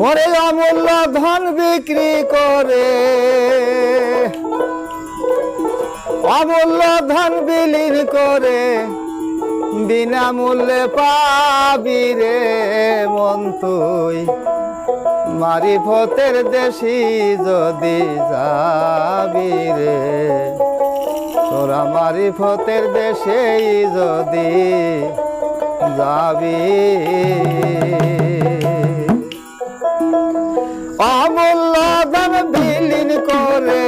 পরে অমূল্য ধন বিক্রি করে। অমূল্য ধন বিলীন করে, বিনামূল্যে পাবি রে মন মারিফতের দেশি যদি যাবি রে, তোরা মারিফতের দেশেই যদি যাবি। অমূল্য দান বিলীন করে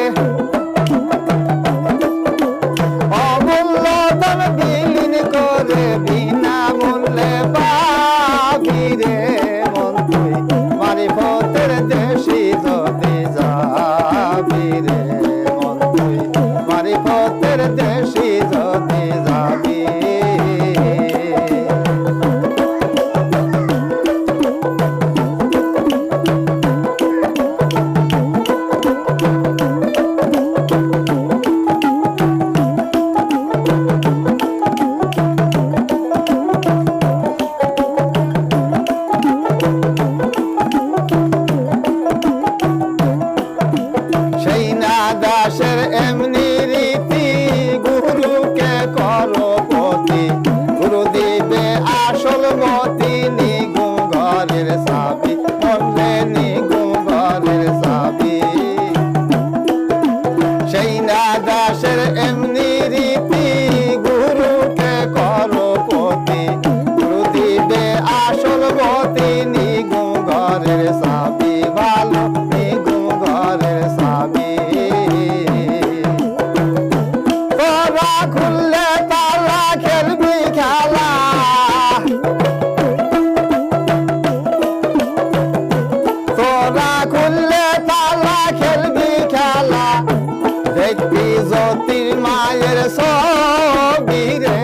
মায়ের সবিরে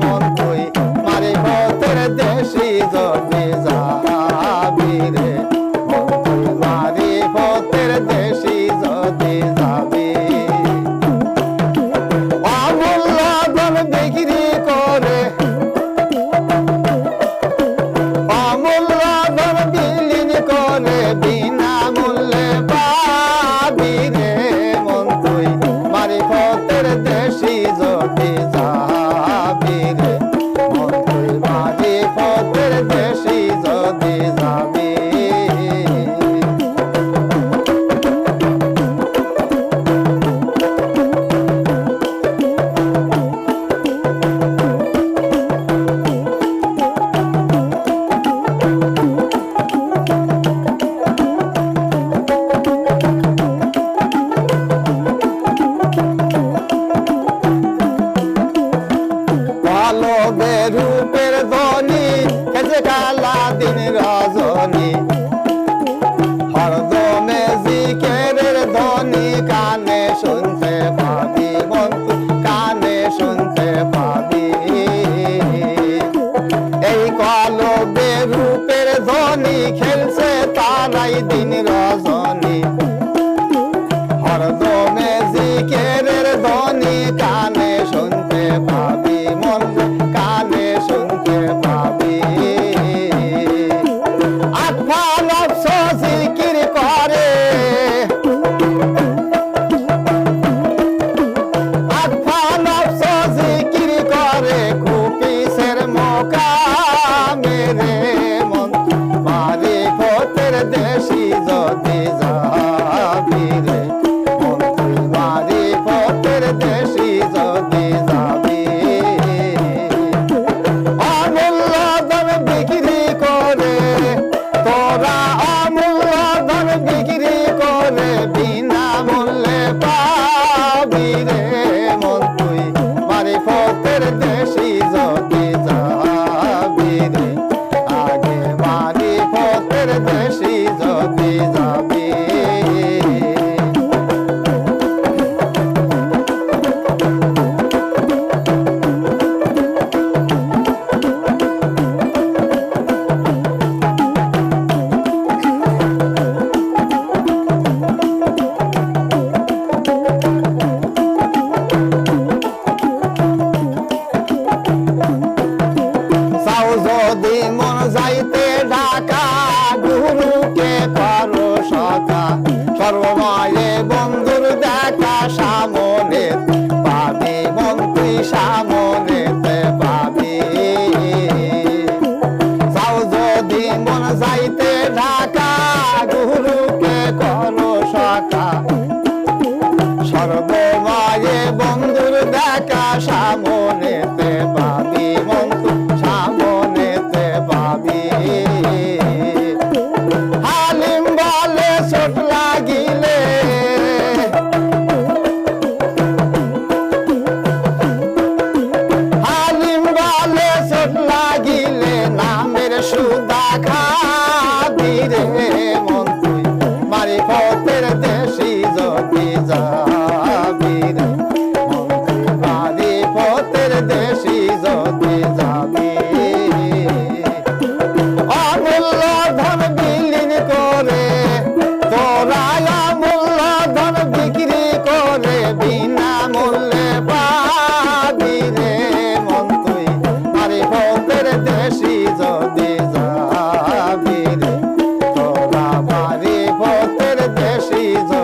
মন Nordeste কালো বেরূপের ধনী খেজে কালো যাইতে ঢাকা গুরু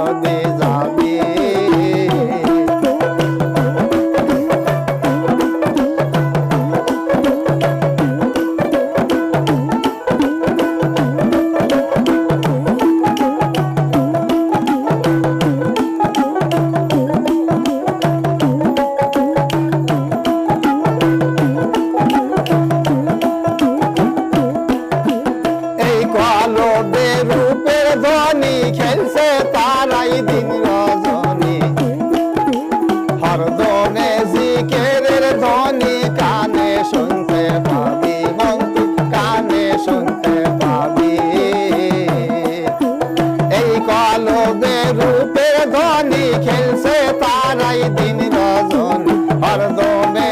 donde ধনী খেলছে তারাই দিন রজন হরদমে